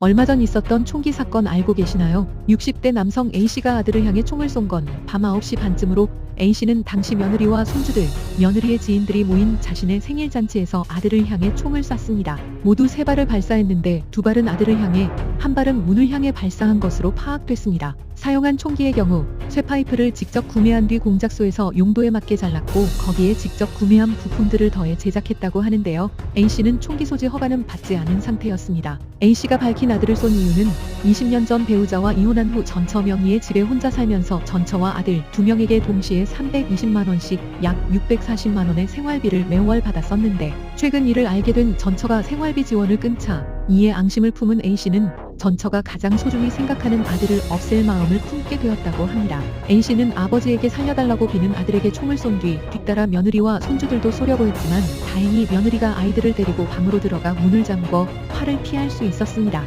얼마 전 있었던 총기 사건 알고 계시나요? 60대 남성 A씨가 아들을 향해 총을 쏜 건 밤 9시 반쯤으로 A씨는 당시 며느리와 손주들, 며느리의 지인들이 모인 자신의 생일 잔치에서 아들을 향해 총을 쐈습니다. 모두 세 발을 발사했는데 두 발은 아들을 향해, 한 발은 문을 향해 발사한 것으로 파악됐습니다. 사용한 총기의 경우 쇠파이프를 직접 구매한 뒤 공작소에서 용도에 맞게 잘랐고 거기에 직접 구매한 부품들을 더해 제작했다고 하는데요. A씨는 총기 소지 허가는 받지 않은 상태였습니다. A씨가 밝힌 아들을 쏜 이유는 20년 전 배우자와 이혼한 후 전처 명의의 집에 혼자 살면서 전처와 아들 두 명에게 동시에 320만 원씩 약 640만 원의 생활비를 매월 받아 썼는데 최근 이를 알게 된 전처가 생활비 지원을 끊자 이에 앙심을 품은 A씨는 전처가 가장 소중히 생각하는 아들을 없앨 마음을 품게 되었다고 합니다. A씨는 아버지에게 살려달라고 비는 아들에게 총을 쏜 뒤 뒤따라 며느리와 손주들도 쏘려고 했지만 다행히 며느리가 아이들을 데리고 방으로 들어가 문을 잠궈 화를 피할 수 있었습니다.